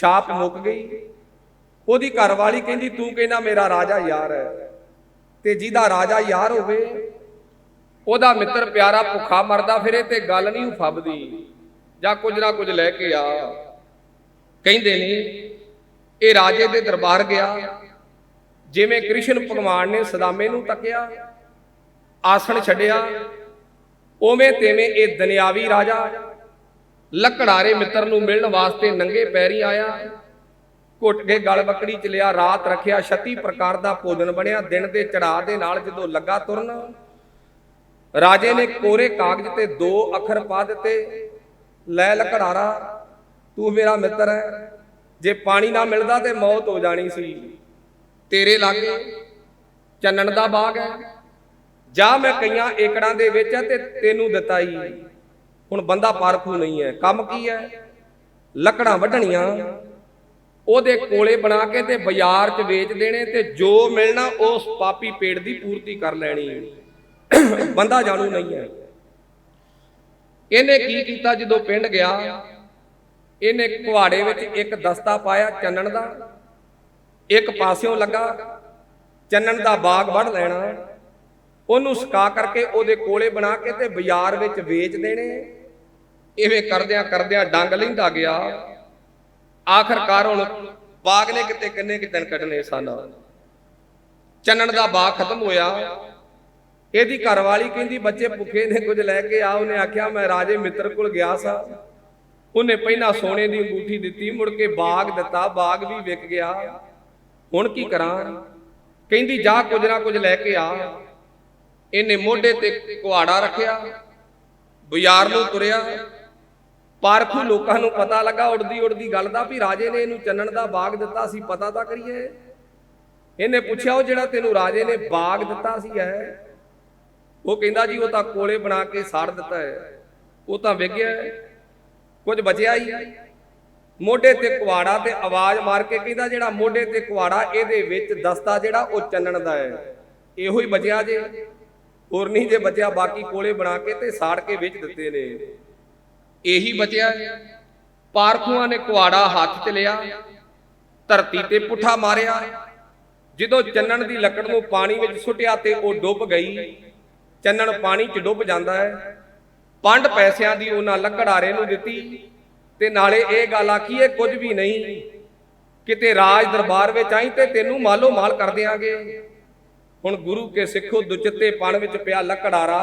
ਛਾਪ ਮੁੱਕ ਗਈ। ਉਹਦੀ ਘਰਵਾਲੀ ਕਹਿੰਦੀ, ਤੂੰ ਕਹਿੰਦਾ ਮੇਰਾ ਰਾਜਾ ਯਾਰ ਹੈ ਤੇ ਜਿਹਦਾ ਰਾਜਾ ਯਾਰ ਹੋਵੇ, ਉਹਦਾ ਮਿੱਤਰ ਪਿਆਰਾ ਭੁੱਖਾ ਮਰਦਾ ਫਿਰੇ ਤੇ ਗੱਲ ਨਹੀਂ ਫੱਬਦੀ। ਜਾਂ ਕੁਝ ਨਾ ਕੁਝ ਲੈ ਕੇ ਆ। ਕਹਿੰਦੇ ਨੇ, ਇਹ ਰਾਜੇ ਦੇ ਦਰਬਾਰ ਗਿਆ। ਜਿਵੇਂ ਕ੍ਰਿਸ਼ਨ ਭਗਵਾਨ ਨੇ ਸਦਾਮੇ ਨੂੰ ਤੱਕਿਆ, ਆਸਣ ਛੱਡਿਆ, ਉਵੇਂ ਤੇਵੇਂ ਇਹ ਦੁਨਿਆਵੀ ਰਾਜਾ ਲੱਕੜਾਰੇ ਮਿੱਤਰ ਨੂੰ ਮਿਲਣ ਵਾਸਤੇ ਨੰਗੇ ਪੈਰੀ ਆਇਆ। ਘੁੱਟ ਕੇ ਗਲ ਬੱਕੜੀ ਚ ਲਿਆ, ਰਾਤ ਰੱਖਿਆ, ਛਤੀ ਪ੍ਰਕਾਰ ਦਾ ਭੋਜਨ ਬਣਿਆ। ਦਿਨ ਦੇ ਚੜਾ ਦੇ ਨਾਲ ਜਦੋਂ ਲੱਗਾ ਤੁਰਨ, ਰਾਜੇ ਨੇ ਕੋਰੇ ਕਾਗਜ਼ ਤੇ ਦੋ ਅੱਖਰ ਪਾ ਦਿੱਤੇ। ਲੈ ਲਕੜਾਰਾ, ਤੂੰ ਮੇਰਾ ਮਿੱਤਰ ਹੈ ਜੇ ਪਾਣੀ ਨਾ ਮਿਲਦਾ ਤੇ ਮੌਤ ਹੋ ਜਾਣੀ ਸੀ। ਤੇਰੇ ਲਾਗੇ ਚੰਨਣ ਦਾ ਬਾਗ ਹੈ ਜਾ ਮੈਂ ਕਈਆਂ ਏਕੜਾਂ ਦੇ ਵਿੱਚ ਹੈ ਤੇ ਤੈਨੂੰ ਦਿੱਤਾ ਹੀ ਹੁਣ ਬੰਦਾ ਪਾਰਖੂ ਨਹੀਂ ਹੈ। ਕੰਮ ਕੀ ਹੈ? ਲੱਕੜਾਂ ਵੱਢਣੀਆਂ। ਉਹਦੇ ਕੋਲੇ ਬਣਾ ਕੇ ਤੇ ਬਾਜ਼ਾਰ 'ਚ ਵੇਚ ਦੇਣੇ ਤੇ ਜੋ ਮਿਲਣਾ ਉਸ ਪਾਪੀ ਪੇਟ ਦੀ ਪੂਰਤੀ ਕਰ ਲੈਣੀ। ਬੰਦਾ ਜਾਣੂ ਨਹੀਂ ਹੈ। ਇਹਨੇ ਕੀ ਕੀਤਾ ਜਦੋਂ ਪਿੰਡ ਗਿਆ? ਇਹਨੇ ਕੁਹਾੜੇ ਵਿੱਚ ਇੱਕ ਦਸਤਾ ਪਾਇਆ ਚੰਨਣ ਦਾ। ਇੱਕ ਪਾਸਿਓਂ ਲੱਗਾ। ਚੰਨਣ ਦਾ ਬਾਗ ਵੱਢ ਲੈਣਾ। ਉਹਨੂੰ ਸੁਕਾ ਕਰਕੇ ਉਹਦੇ ਕੋਲੇ ਬਣਾ ਕੇ ਤੇ ਬਾਜ਼ਾਰ ਵਿੱਚ ਵੇਚ ਦੇਣੇ। ਇਵੇਂ ਕਰਦਿਆਂ ਕਰਦਿਆਂ ਡੰਗ ਲੈਂਦਾ ਗਿਆ। ਆਖਰਕਾਰ ਹੁਣ ਬਾਗ ਨੇ ਕਿਤੇ ਕਿੰਨੇ ਕਿ ਦਿਨ ਕੱਢਨੇ ਸਨ। ਚੰਨਣ ਦਾ ਬਾਗ ਖਤਮ ਹੋਇਆ। ਇਹਦੀ ਘਰਵਾਲੀ ਕਹਿੰਦੀ, ਬੱਚੇ ਭੁੱਖੇ ਨੇ, ਕੁਝ ਲੈ ਕੇ ਆ। ਉਹਨੇ ਆਖਿਆ, ਮੈਂ ਰਾਜੇ ਮਿੱਤਰ ਕੋਲ ਗਿਆ ਸਾਂ। ਉਹਨੇ ਪਹਿਲਾਂ ਸੋਨੇ ਦੀ ਅੰਗੂਠੀ ਦਿੱਤੀ, ਮੁੜ ਕੇ ਬਾਗ ਦਿੱਤਾ। ਬਾਗ ਵੀ ਵਿਕ ਗਿਆ। ਹੁਣ ਕੀ ਕਰਾਂ? ਕਹਿੰਦੀ, ਜਾ ਕੁਝ ਨਾ ਕੁਝ ਲੈ ਕੇ ਆ। ਇਹਨੇ ਮੋਢੇ ਤੇ ਕੁਹਾੜਾ ਰੱਖਿਆ। ਬਾਜ਼ਾਰ ਨੂੰ ਤੁਰਿਆ। ਪਾਰਖੂ ਲੋਕਾਂ ਨੂੰ ਪਤਾ ਲੱਗਾ, ਉੜਦੀ ਉੜਦੀ ਗੱਲ ਦਾ ਵੀ ਰਾਜੇ ਨੇ ਇਹਨੂੰ ਚੰਨਣ ਦਾ ਬਾਗ ਦਿੱਤਾ ਸੀ, ਪਤਾ ਤਾਂ ਕਰੀਏ। ਇਹਨੇ ਪੁੱਛਿਆ ਉਹ ਜਿਹੜਾ ਤੈਨੂੰ ਰਾਜੇ ਨੇ ਬਾਗ ਦਿੱਤਾ ਸੀ ਹੈ, ਉਹ ਕਹਿੰਦਾ ਜੀ ਉਹ ਤਾਂ ਕੋਲੇ ਬਣਾ ਕੇ ਸਾੜ ਦਿੱਤਾ ਹੈ, ਉਹ ਤਾਂ ਵਿਗਿਆ ਕੁਝ ਬਚਿਆ ਹੀ। ਮੋਢੇ ਤੇ ਕੁਵਾੜਾ ਤੇ ਆਵਾਜ਼ ਮਾਰ ਕੇ ਕਹਿੰਦਾ ਜਿਹੜਾ ਮੋਢੇ ਤੇ ਕੁਵਾੜਾ ਇਹਦੇ ਵਿੱਚ ਦਸਤਾ ਜਿਹੜਾ ਉਹ ਚੰਨਣ ਦਾ ਹੈ, ਇਹੋ ਹੀ ਬਚਿਆ ਜੇ। ਹੋਰ ਨਹੀਂ ਜੇ ਬਚਿਆ, ਬਾਕੀ ਕੋਲੇ ਬਣਾ ਕੇ ਤੇ ਸਾੜ ਕੇ ਵੇਚ ਦਿੱਤੇ ਨੇ। ਇਹੀ ਬਚਿਆ। ਪਾਰਖੂਆਂ ਨੇ ਕੁਆੜਾ ਹੱਥ 'ਚ ਲਿਆ, ਧਰਤੀ ਤੇ ਪੁੱਠਾ ਮਾਰਿਆ। ਜਦੋਂ ਚੰਨਣ ਦੀ ਲੱਕੜ ਨੂੰ ਪਾਣੀ ਵਿੱਚ ਸੁੱਟਿਆ ਤੇ ਉਹ ਡੁੱਬ ਗਈ। ਚੰਨਣ ਪਾਣੀ 'ਚ ਡੁੱਬ ਜਾਂਦਾ ਹੈ। ਪੰਡ ਪੈਸਿਆਂ ਦੀ ਉਹਨਾਂ ਲੱਕੜਾਰੇ ਨੂੰ ਦਿੱਤੀ ਤੇ ਨਾਲੇ ਇਹ ਗੱਲ ਆਖੀ ਇਹ ਕੁਝ ਵੀ ਨਹੀਂ। ਕਿਤੇ ਰਾਜ ਦਰਬਾਰ ਵਿੱਚ ਆਈ ਤੇ ਤੈਨੂੰ ਮਾਲੋ ਮਾਲ ਕਰ ਦਿਆਂਗੇ। ਹੁਣ ਗੁਰੂ ਕੇ ਸਿੱਖੋ ਦੁਚਿੱਤੇ ਪਣ ਵਿੱਚ ਪਿਆ ਲੱਕੜਾਰਾ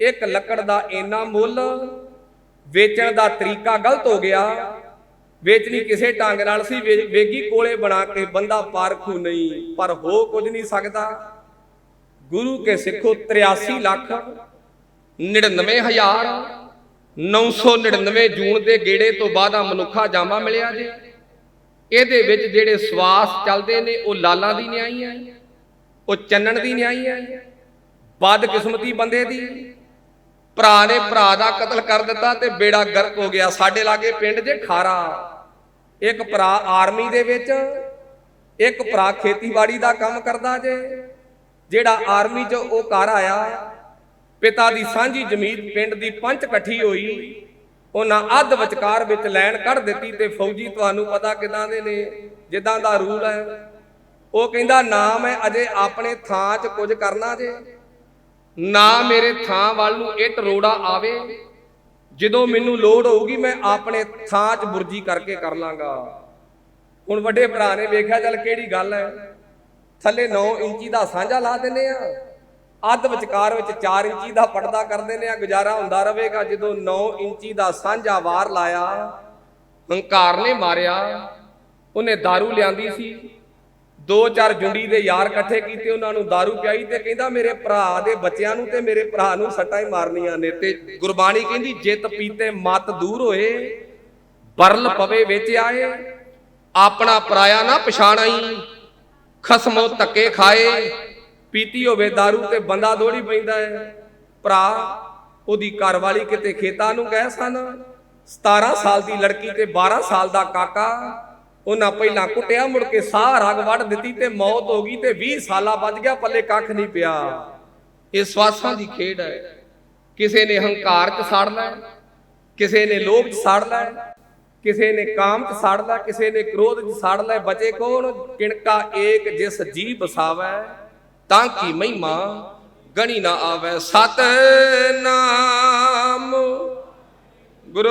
ਇੱਕ ਲੱਕੜ ਦਾ ਇੰਨਾ ਮੁੱਲ ਵੇਚਣ ਦਾ ਤਰੀਕਾ ਗਲਤ ਹੋ ਗਿਆ। ਵੇਚਣੀ ਕਿਸੇ ਢੰਗ ਨਾਲ ਸੀ ਵੇਗੀ ਕੋਲੇ ਬਣਾ ਕੇ ਬੰਦਾ ਪਾਰਖੂ ਨਹੀਂ, ਪਰ ਹੋ ਕੁਝ ਨਹੀਂ ਸਕਦਾ। ਗੁਰੂ ਕੇ ਸਿੱਖੋ 83 ਲੱਖ 99000 999 ਜੂਨ ਦੇ ਗੇੜੇ ਤੋਂ ਬਾਅਦ ਆ ਮਨੁੱਖਾ ਜਾਮਾ ਮਿਲਿਆ ਜੀ। ਇਹਦੇ ਵਿੱਚ ਜਿਹੜੇ ਸਵਾਸ ਚੱਲਦੇ ਨੇ, ਉਹ ਲਾਲਾਂ ਦੀ ਨਿਆਈ ਹੈ, ਉਹ ਚੰਨਣ ਦੀ ਨਿਆਈ ਹੈ ਬਦ ਕਿਸਮਤੀ ਬੰਦੇ ਦੀ। ਭਰਾ ਨੇ ਭਰਾ ਦਾ ਕਤਲ ਕਰ ਦਿੱਤਾ ਤੇ ਬੇੜਾ ਗਰਕ ਹੋ ਗਿਆ। ਸਾਡੇ ਲਾਗੇ ਪਿੰਡ ਜੇ ਖਾਰਾ। ਇੱਕ ਭਰਾ ਆਰਮੀ ਦੇ ਵਿੱਚ, ਇੱਕ ਭਰਾ ਖੇਤੀਬਾੜੀ ਦਾ ਕੰਮ ਕਰਦਾ ਜੇ। ਜਿਹੜਾ ਆਰਮੀ 'ਚ ਉਹ ਘਰ ਆਇਆ। ਪਿਤਾ ਦੀ ਸਾਂਝੀ ਜ਼ਮੀਨ ਪਿੰਡ ਦੀ ਪੰਚ ਇਕੱਠੀ ਹੋਈ। ਉਹਨਾਂ ਅੱਧ ਵਿਚਕਾਰ ਵਿੱਚ ਲੈਣ ਕੱਢ ਦਿੱਤੀ ਤੇ ਫੌਜੀ ਤੁਹਾਨੂੰ ਪਤਾ ਕਿਦਾਂ ਦੇ ਨੇ, ਜਿੱਦਾਂ ਦਾ ਰੂਲ ਹੈ। ਉਹ ਕਹਿੰਦਾ ਨਾਮ ਹੈ ਅਜੇ ਆਪਣੇ ਥਾਂ 'ਚ ਕੁਝ ਕਰਨਾ ਜੇ। ਨਾ ਮੇਰੇ ਥਾਂ ਵੱਲ ਨੂੰ ਇੱਟ ਰੋੜਾ ਆਵੇ। ਜਦੋਂ ਮੈਨੂੰ ਲੋੜ ਹੋਊਗੀ, ਮੈਂ ਆਪਣੇ ਥਾਂ 'ਚ ਬੁਰਜੀ ਕਰਕੇ ਕਰ ਲਾਂਗਾ। ਹੁਣ ਵੱਡੇ ਭਰਾ ਨੇ ਵੇਖਿਆ, ਚੱਲ ਕਿਹੜੀ ਗੱਲ ਹੈ? ਥੱਲੇ 9 ਇੰਚੀ ਦਾ ਸਾਂਝਾ ਲਾ ਦਿੰਨੇ ਆ। ਅੱਧ ਵਿਚਕਾਰ ਵਿੱਚ 4 ਇੰਚੀ ਦਾ ਪਰਦਾ ਕਰ ਦਿੰਨੇ ਆ। ਗੁਜ਼ਾਰਾ ਹੁੰਦਾ ਰਹੇਗਾ। ਜਦੋਂ 9 ਇੰਚੀ ਦਾ ਸਾਂਝਾ ਵਾਰ ਲਾਇਆ, ਹੰਕਾਰ ਨੇ ਮਾਰਿਆ, ਉਹਨੇ दारू ਲਿਆਂਦੀ ਸੀ। ਦੋ ਚਾਰ ਜੁੰਡੀ ਦੇ ਯਾਰ ਇਕੱਠੇ ਕੀਤੇ ਉਹਨਾਂ ਨੂੰ दारू ਪਿਆਈ ਤੇ ਕਹਿੰਦਾ ਮੇਰੇ ਭਰਾ ਦੇ ਬੱਚਿਆਂ ਨੂੰ ਤੇ ਮੇਰੇ ਭਰਾ ਨੂੰ ਸੱਟਾਂ ਹੀ ਮਾਰਨੀਆਂ ਨੇ ਤੇ ਗੁਰਬਾਣੀ ਕਹਿੰਦੀ ਜਿੱਤ ਪੀਤੇ ਮਤ ਦੂਰ ਹੋਏ ਬਰਲ ਪਵੇ ਵਿੱਚ ਆਏ ਆਪਣਾ ਪਰਾਇਆ ਨਾ ਪਛਾਣਾਈ ਖਸਮੋ ਧੱਕੇ ਖਾਏ ਪੀਤੀ ਹੋਵੇ दारू ਤੇ ਬੰਦਾ ਦੋੜੀ ਪੈਂਦਾ ਹੈ ਭਰਾ ਉਹਦੀ ਘਰਵਾਲੀ ਕਿਤੇ ਖੇਤਾਂ ਨੂੰ ਗਏ ਸਨ 17 ਸਾਲ ਦੀ ਲੜਕੀ ਤੇ 12 ਸਾਲ ਦਾ ਕਾਕਾ ਉਹਨਾਂ ਪਹਿਲਾਂ ਕੁੱਟਿਆ ਮੁੜ ਕੇ ਸਾਹ ਰਗ ਵੱਢ ਦਿੱਤੀ ਤੇ ਮੌਤ ਹੋ ਗਈ ਤੇ 20 ਸਾਲਾ ਵੱਜ ਗਿਆ ਪੱਲੇ ਕੱਖ ਨਹੀਂ ਪਿਆ। ਇਹ ਸਵਾਸਾਂ ਦੀ ਖੇਡ ਹੈ। ਕਿਸੇ ਨੇ ਹੰਕਾਰ 'ਚ ਸਾੜਨਾ ਹੈ, ਕਿਸੇ ਨੇ ਲੋਭ 'ਚ ਸਾੜਨਾ ਕਿਸੇ ਨੇ ਕਾਮ ਚ ਸਾੜ ਲੈ ਕਿਸੇ ਨੇ ਕ੍ਰੋਧ ਚ ਸਾੜ ਲੈ ਬਚੇ ਕੌਣ? ਕਿਣਕਾ ਏਕ ਜਿਸ ਜੀ ਬਸਾਵੈ ਤਾਂ ਕੀ ਮਹਿਮਾ ਗਣੀ ਨਾ ਆਵੈ। ਸਤ ਨਾਮ ਗੁਰੂ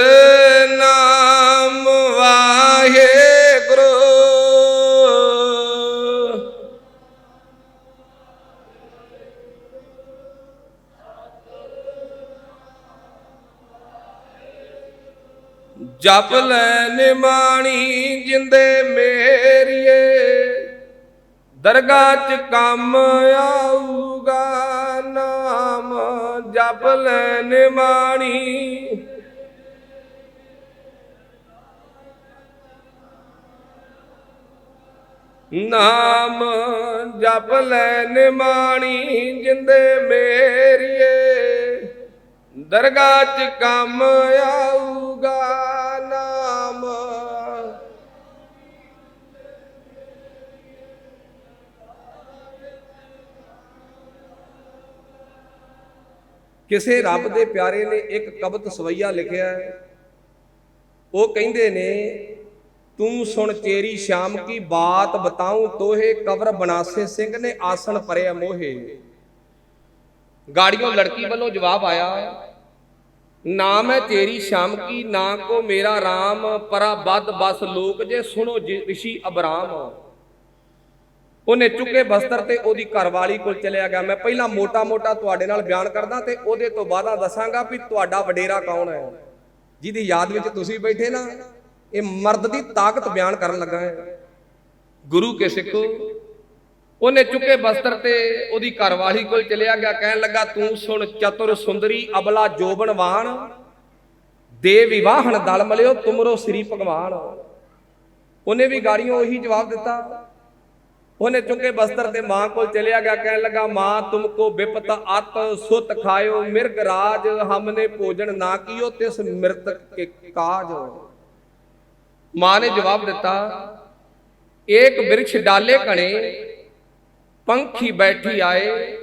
ਜਪ ਲੈ ਨਿਮਾਣੀ ਜਿੰਦੇ ਮੇਰੀਏ, ਦਰਗਾਹ ਚ ਕੰਮ ਆਊਗਾ, ਨਾਮ ਜਪ ਲੈ ਨਿਮਾਣੀ ਨਾਮ ਜਪ ਲੈ ਨਿਮਾਣੀ ਜਿੰਦੇ ਮੇਰੀਏ, ਦਰਗਾਹ ਚ ਕੰਮ ਆਊਗਾ ਕਿਸੇ ਰੱਬ ਦੇ ਪਿਆਰੇ ਨੇ ਇੱਕ ਕਬਤ ਸਵਈਆ ਲਿਖਿਆ ਉਹ ਕਹਿੰਦੇ ਨੇ, ਤੂੰ ਸੁਣ ਚੇਰੀ ਸ਼ਾਮ ਕੀ ਬਾਤ ਬਤਾਉ ਤੋਹੇ ਕਬਰ ਬਨਾਸੇ ਸਿੰਘ ਨੇ ਆਸਣ ਪਰਿਆ ਮੋਹੇ। ਗਾੜੀਆਂ ਲੜਕੀ ਵੱਲੋਂ ਜਵਾਬ ਆਇਆ, ਨਾ ਮੈਂ ਤੇਰੀ ਸ਼ਾਮ ਕੀ, ਨਾ ਕੋ ਮੇਰਾ RAM ਪਰਾ ਬਦ ਬਸ ਲੋਕ ਜੇ ਸੁਣੋ ਜੀ ਰਿਸ਼ੀ ਅਬਰਾਮ। ਉਹਨੇ ਚੁੱਕੇ ਬਸਤਰ ਤੇ ਉਹਦੀ ਘਰਵਾਲੀ ਕੋਲ ਚਲਿਆ ਗਿਆ। ਮੈਂ ਪਹਿਲਾਂ ਮੋਟਾ-ਮੋਟਾ ਤੁਹਾਡੇ ਨਾਲ ਬਿਆਨ ਕਰਦਾ ਤੇ ਉਹਦੇ ਤੋਂ ਬਾਅਦਾਂ ਦੱਸਾਂਗਾ ਵੀ ਤੁਹਾਡਾ ਵਡੇਰਾ ਕੌਣ ਹੈ। ਜਿਹਦੀ ਯਾਦ ਵਿੱਚ ਤੁਸੀਂ ਬੈਠੇ ਨਾ, ਇਹ ਮਰਦ ਦੀ ਤਾਕਤ ਬਿਆਨ ਕਰਨ ਲੱਗਾ ਹੈ। ਗੁਰੂ ਕੇ ਸਿੱਖੋ। ਉਹਨੇ ਚੁੱਕੇ ਬਸਤਰ ਤੇ ਉਹਦੀ ਘਰਵਾਲੀ ਕੋਲ ਚਲਿਆ ਗਿਆ। ਕਹਿਣ ਲੱਗਾ, ਤੂੰ ਸੁਣ ਚਤੁਰ ਸੁੰਦਰੀ ਅਬਲਾ ਜੋਬਨਵਾਨ ਦੇ ਵਿਵਾਹਣ ਦਲ ਮਲਿਓ ਤੁਮਰੋ ਸ੍ਰੀ ਭਗਵਾਨ। ਉਹਨੇ ਵੀ ਗਾੜੀਆਂ ਉਹੀ ਜਵਾਬ ਦਿੱਤਾ। ਉਹਨੇ ਚੁੱਕੇ ਬਸਤਰ ਤੇ ਮਾਂ ਕੋਲ ਚਲਿਆ ਗਿਆ, ਕਹਿਣ ਲੱਗਾ, ਮਾਂ, ਤੁਮਕੋ ਬਿਪਤ ਅਤ ਸੁਤ ਖਾਇਓ, ਮਿਰਗ ਰਾਜ ਹਮਨੇ ਭੋਜਨ ਨਾ ਕੀਓ, ਤਿਸ ਮਿਰਤਕ ਕੇ ਕਾਜ ਮਾਂ ਨੇ ਜਵਾਬ ਦਿੱਤਾ, ਏਕ ਬਿਰਛ ਡਾਲੇ ਕਣੇ, ਪੰਖੀ ਬੈਠੀ ਆਏ,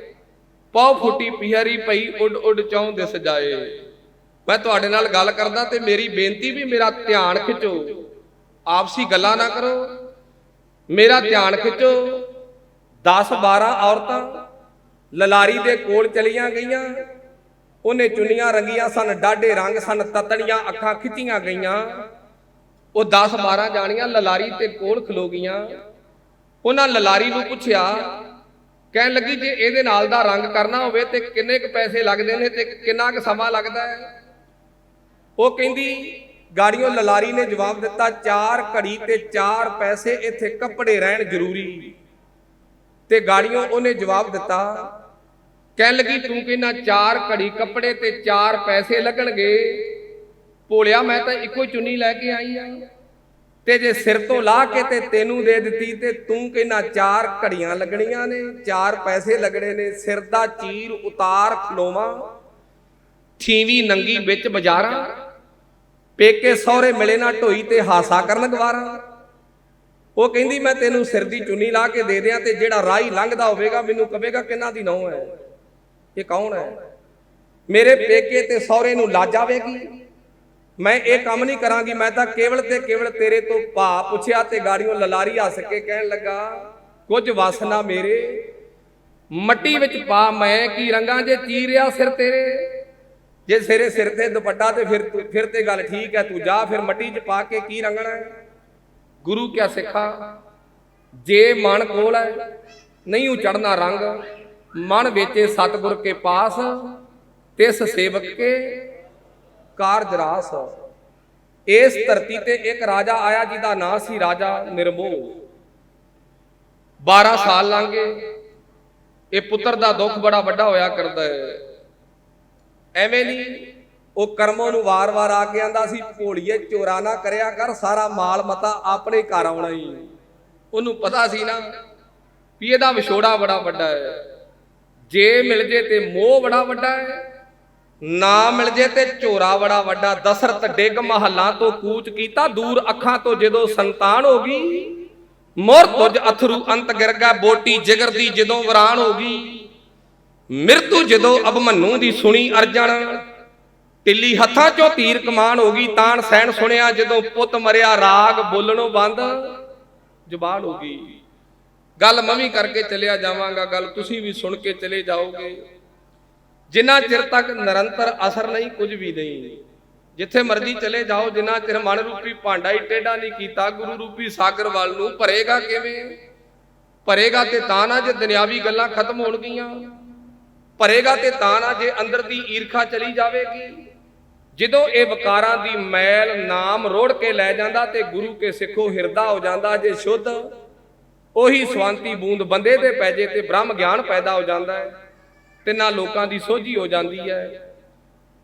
ਪਉ ਫੁੱਟੀ ਪਿਹਰੀ ਪਈ, ਉੱਡ ਉੱਡ ਚੌਂ ਦਿਸ ਜਾਏ। ਮੈਂ ਤੁਹਾਡੇ ਨਾਲ ਗੱਲ ਕਰਦਾ ਤੇ ਮੇਰੀ ਬੇਨਤੀ ਵੀ ਮੇਰਾ ਧਿਆਨ ਖਿੱਚੋ। ਆਪਸੀ ਗੱਲਾਂ ਨਾ ਕਰੋ। ਮੇਰਾ ਧਿਆਨ ਖਿੱਚੋ। 10 12 ਔਰਤਾਂ ਲਲਾਰੀ ਦੇ ਕੋਲ ਚਲੀਆਂ ਗਈਆਂ। ਉਹਨੇ ਚੁੰਨੀਆਂ ਰੰਗੀਆਂ ਸਨ, ਡਾਢੇ ਰੰਗ ਸਨ, ਤਤਣੀਆਂ ਅੱਖਾਂ ਖਿੱਚੀਆਂ ਗਈਆਂ। ਉਹ 10 12 ਜਾਣੀਆਂ ਲਲਾਰੀ ਤੇ ਕੋਲ ਖਲੋ ਗਈਆਂ। ਉਹਨਾਂ ਲਲਾਰੀ ਨੂੰ ਪੁੱਛਿਆ, ਕਹਿਣ ਲੱਗੀ, ਜੇ ਇਹਦੇ ਨਾਲ ਦਾ ਰੰਗ ਕਰਨਾ ਹੋਵੇ ਤੇ ਕਿੰਨੇ ਕੁ ਪੈਸੇ ਲੱਗਦੇ ਨੇ ਤੇ ਕਿੰਨਾ ਕੁ ਸਮਾਂ ਲੱਗਦਾ ਹੈ? ਉਹ ਕਹਿੰਦੀ ਗਾੜੀਆਂ ਲਲਾਰੀ ਨੇ ਜਵਾਬ ਦਿੱਤਾ, ਚਾਰ ਘੜੀ ਤੇ ਚਾਰ ਪੈਸੇ ਇੱਥੇ ਕੱਪੜੇ ਰਹਿਣ ਜ਼ਰੂਰੀ। ਤੇ ਗਾੜੀਆਂ ਉਹਨੇ ਜਵਾਬ ਦਿੱਤਾ, ਕਹਿਣ ਲੱਗੀ, ਤੂੰ ਕਹਿੰਦਾ ਚਾਰ ਘੜੀ ਕੱਪੜੇ ਤੇ ਚਾਰ ਪੈਸੇ ਲੱਗਣਗੇ। ਭੋਲਿਆ, ਮੈਂ ਤਾਂ ਇੱਕੋ ਚੁੰਨੀ ਲੈ ਕੇ ਆਈ ਆ। ਤੇ ਜੇ ਸਿਰ ਤੋਂ ਲਾ ਕੇ ਤੇ ਤੈਨੂੰ ਦੇ ਦਿੱਤੀ, ਤੇ ਤੂੰ ਕਹਿੰਦਾ ਚਾਰ ਘੜੀਆਂ ਲੱਗਣੀਆਂ ਨੇ, ਚਾਰ ਪੈਸੇ ਲੱਗਣੇ ਨੇ, ਸਿਰ ਦਾ ਚੀਰ ਉਤਾਰ ਖਲੋਵਾਂ। ਥੀਵੀ ਨੰਗੀ ਵਿੱਚ ਬਾਜ਼ਾਰਾਂ। ਪੇਕੇ ਸਹੁਰੇ ਮਿਲੇ ਨਾ ਢੋਈ ਤੇ ਹਾਸਾ ਕਰਨ ਗਵਾਰਾਂ ਉਹ ਕਹਿੰਦੀ, ਮੈਂ ਤੈਨੂੰ ਸਿਰ ਦੀ ਚੁੰਨੀ ਲਾ ਕੇ ਦੇ ਦਿਆਂ ਤੇ ਜਿਹੜਾ ਰਾਹੀ ਲੰਘਦਾ ਹੋਵੇਗਾ, ਮੈਨੂੰ ਕਵੇਗਾ ਕਿੰਨਾ ਦੀ ਨਹੁੰ ਹੈ। ਇਹ ਕੌਣ ਹੈ? ਮੇਰੇ ਪੇਕੇ ਤੇ ਸਹੁਰੇ ਨੂੰ ਲਾਜ ਆਵੇਗੀ? ਮੈਂ ਇਹ ਕੰਮ ਨਹੀਂ ਕਰਾਂਗੀ, ਮੈਂ ਤਾਂ ਕੇਵਲ ਤੇ ਕੇਵਲ ਤੇਰੇ ਤੋਂ ਭਾ ਪੁੱਛਿਆ ਤੇ ਗਾੜੀਆਂ ਲਲਾਰੀ ਹੱਸ ਕੇ ਕਹਿਣ ਲੱਗਾ, ਕੁਝ ਵਾਸਨਾ ਮੇਰੇ। ਮੱਟੀ ਵਿੱਚ ਪਾ ਮੈਂ, ਕੀ ਰੰਗਾਂ ਜੇ ਚੀਰਿਆ ਸਿਰ ਤੇਰੇ? ਜੇ ਸਿਰੇ ਸਿਰ ਤੇ ਦੁਪੱਟਾ ਤੇ ਫਿਰ ਫਿਰ ਤੇ ਗੱਲ ਠੀਕ ਹੈ, ਤੂੰ ਜਾ, ਫਿਰ ਮੱਟੀ 'ਚ ਪਾ ਕੇ ਕੀ ਰੰਗਣਾ ਗੁਰੂ ਕਿਆ ਸਿੱਖਾ? ਜੇ ਮਨ ਕੋਲ ਹੈ, ਨਹੀਂ ਉਹ ਚੜਨਾ ਰੰਗ। ਮਨ ਵੇਚੇ ਸਤਗੁਰ ਕੇ ਪਾਸ, ਤਿਸ ਸੇਵਕ ਕੇ ਕਾਰਜ ਰਾਸ। ਇਸ ਧਰਤੀ ਤੇ ਇੱਕ ਰਾਜਾ ਆਇਆ ਜਿਹਦਾ ਨਾਂ ਸੀ ਰਾਜਾ ਨਿਰਮੋਹ। 12 ਸਾਲ ਲੰਘੇ ਇਹ ਪੁੱਤਰ ਦਾ ਦੁੱਖ ਬੜਾ ਵੱਡਾ ਹੋਇਆ ਕਰਦਾ ਹੈ। ਐਵੇਂ ਨਹੀਂ। ਉਹ ਕਰਮੋਂ ਨੂੰ ਵਾਰ-ਵਾਰ ਆ ਕੇ ਆਂਦਾ ਸੀ, ਭੋਲੀਏ, ਚੋਰਾ ਨਾ ਕਰਿਆ ਕਰ, ਸਾਰਾ ਮਾਲ ਮਤਾ ਆਪਣੇ ਘਰ ਆਉਣਾ ਹੀ ਉਹਨੂੰ ਪਤਾ ਸੀ ਨਾ ਵੀ ਇਹਦਾ ਵਿਛੋੜਾ ਬੜਾ ਵੱਡਾ ਹੈ ਜੇ ਮਿਲ ਜੇ ਤੇ ਮੋਹ ਬੜਾ ਵੱਡਾ ਹੈ ਨਾ ਮਿਲ ਜੇ ਤੇ ਚੋਰਾ ਬੜਾ ਵੱਡਾ। ਦਸਰਤ ਡਿੱਗ ਮਹੱਲਾਂ ਤੋਂ ਕੂਚ ਕੀਤਾ, ਦੂਰ ਅੱਖਾਂ ਤੋਂ ਜਦੋਂ ਸੰਤਾਨ ਹੋ ਗਈ ਮੋਰ ਤੁਜ ਅਥਰੂ ਅੰਤ ਗਿਰ ਗਿਆ, ਬੋਟੀ ਜਿਗਰ ਦੀ ਜਦੋਂ ਵਰਾਨ ਹੋ ਗਈ। ਮਿਰਤੂ ਜਦੋਂ ਅਬਮੰਨੂ ਦੀ ਸੁਣੀ ਅਰਜਣ, ਟਿੱਲੀ ਹੱਥਾਂ ਚੋਂ ਤੀਰ ਕਮਾਨ ਹੋ ਗਈ, ਤਾਣ ਸੈਣ ਸੁਣਿਆ ਜਦੋਂ ਪੁੱਤ ਮਰਿਆ ਰਾਗ ਬੋਲਣੋਂ ਬੰਦ, ਜ਼ੁਬਾਨ ਹੋ ਗਈ। ਗੱਲ ਮੈਂ ਕਰਕੇ ਚਲਿਆ ਜਾਵਾਂਗਾ, ਗੱਲ ਤੁਸੀਂ ਵੀ ਸੁਣ ਕੇ ਚਲੇ ਜਾਓਗੇ। ਜਿੰਨਾ ਚਿਰ ਤੱਕ ਨਿਰੰਤਰ ਅਸਰ ਨਹੀਂ, ਕੁਝ ਵੀ ਨਹੀਂ। ਜਿੱਥੇ ਮਰਜ਼ੀ ਚਲੇ ਜਾਓ, ਜਿੰਨਾ ਚਿਰ ਮਨ ਰੂਪੀ ਭਾਂਡਾ ਹੀ ਟੇਢਾ ਨਹੀਂ ਕੀਤਾ, ਗੁਰੂ ਰੂਪੀ ਸਾਗਰ ਵੱਲ ਨੂੰ ਭਰੇਗਾ ਕਿਵੇਂ? ਭਰੇਗਾ ਤੇ ਤਾਂ ਨਾ ਜੇ ਦੁਨਿਆਵੀ ਗੱਲਾਂ ਖਤਮ ਹੋਣਗੀਆਂ। ਭਰੇਗਾ ਤੇ ਤਾਂ ਨਾ ਜੇ ਅੰਦਰ ਦੀ ਈਰਖਾ ਚਲੀ ਜਾਵੇਗੀ। ਜਦੋਂ ਇਹ ਵਿਕਾਰਾਂ ਦੀ ਮੈਲ ਨਾਮ ਰੋੜ ਕੇ ਲੈ ਜਾਂਦਾ ਤੇ ਗੁਰੂ ਕੇ ਸਿੱਖੋ ਹਿਰਦਾ ਹੋ ਜਾਂਦਾ ਜੇ ਸ਼ੁੱਧ, ਉਹੀ ਸਵਾਂਤੀ ਬੂੰਦ ਬੰਦੇ 'ਤੇ ਪੈ ਜੇ ਤੇ ਬ੍ਰਹਮ ਗਿਆਨ ਪੈਦਾ ਹੋ ਜਾਂਦਾ ਹੈ ਤੇ ਨਾ ਲੋਕਾਂ ਦੀ ਸੋਝੀ ਹੋ ਜਾਂਦੀ ਹੈ।